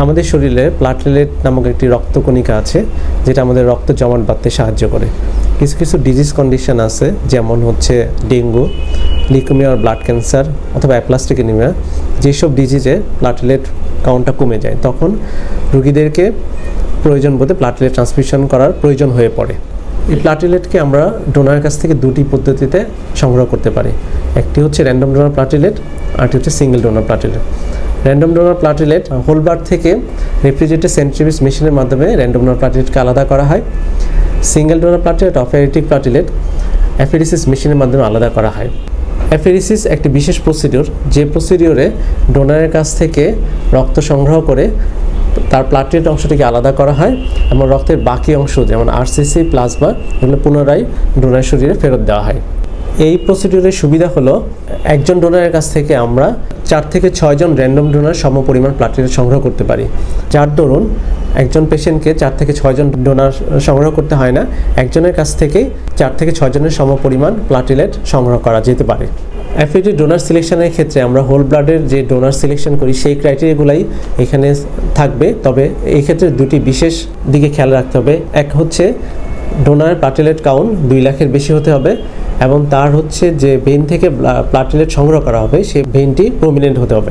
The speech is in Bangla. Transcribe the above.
আমাদের শরীরে প্লাটলেট নামক একটি রক্তকণিকা আছে, যেটা আমাদের রক্ত জমাট বাঁধতে সাহায্য করে। কিছু কিছু ডিজিজ কন্ডিশন আছে, যেমন হচ্ছে ডেঙ্গু লিকুমিয়া ব্লাড ক্যান্সার অথবা অ্যাপ্লাস্টিক এনিমিয়া যেসব ডিজিজে প্লাটলেট কাউন্টটা কমে যায়, তখন রুগীদেরকে প্রয়োজন বোধে প্লাটলেট ট্রান্সমিশন করার প্রয়োজন হয়ে পড়ে। এই প্লাটিলেটকে আমরা ডোনারের কাছ থেকে দুটি পদ্ধতিতে সংগ্রহ করতে পারি। একটি হচ্ছে র্যান্ডম ডোনার প্লাটিলেট আরটি হচ্ছে single donor platelet random donor platelet whole blood থেকে রেফ্রিজারেটর সেন্ট্রিবিউস মেশিনের মাধ্যমে র্যান্ডম ডোনার প্লাটিলেটকে আলাদা করা হয়। Single donor platelet apheretic platelet apheresis মেশিনের মাধ্যমে আলাদা করা হয়। অ্যাফেরিসিস একটি বিশেষ প্রসিডিওর যে প্রসিডিওরে ডোনারের কাছ থেকে রক্ত সংগ্রহ করে তার প্লাটিলেট অংশটিকে আলাদা করা হয় এবং রক্তের বাকি অংশ, যেমন আরসিসি প্লাজমা এগুলো পুনরায় ডোনার শরীরে ফেরত দেওয়া হয়। এই প্রসিডিউরের সুবিধা হলো, একজন ডোনারের কাছ থেকে আমরা চার থেকে ছয়জন র্যান্ডম ডোনার সম পরিমাণ প্লাটেলেট সংগ্রহ করতে পারি। যার দরুন একজন পেশেন্টকে চার থেকে ছয়জন ডোনার সংগ্রহ করতে হয় না, একজনের কাছ থেকে চার থেকে ছয়জনের সম পরিমাণ প্লাটিলেট সংগ্রহ করা যেতে পারে। অ্যাফিডি ডোনার সিলেকশনের ক্ষেত্রে আমরা হোল ব্লাডের যে ডোনার সিলেকশন করি, সেই ক্রাইটেরিয়াগুলাই এখানে থাকবে। তবে এই ক্ষেত্রে দুটি বিশেষ দিকে খেয়াল রাখতে হবে। এক হচ্ছে ডোনার প্লাটিলেট কাউন্ট দুই লাখের বেশি হতে হবে। এবং তার হচ্ছে যে ভেন থেকে প্লাটিনেট সংগ্রহ করা হবে, সেই ভেনটি প্রমিনেন্ট হতে হবে।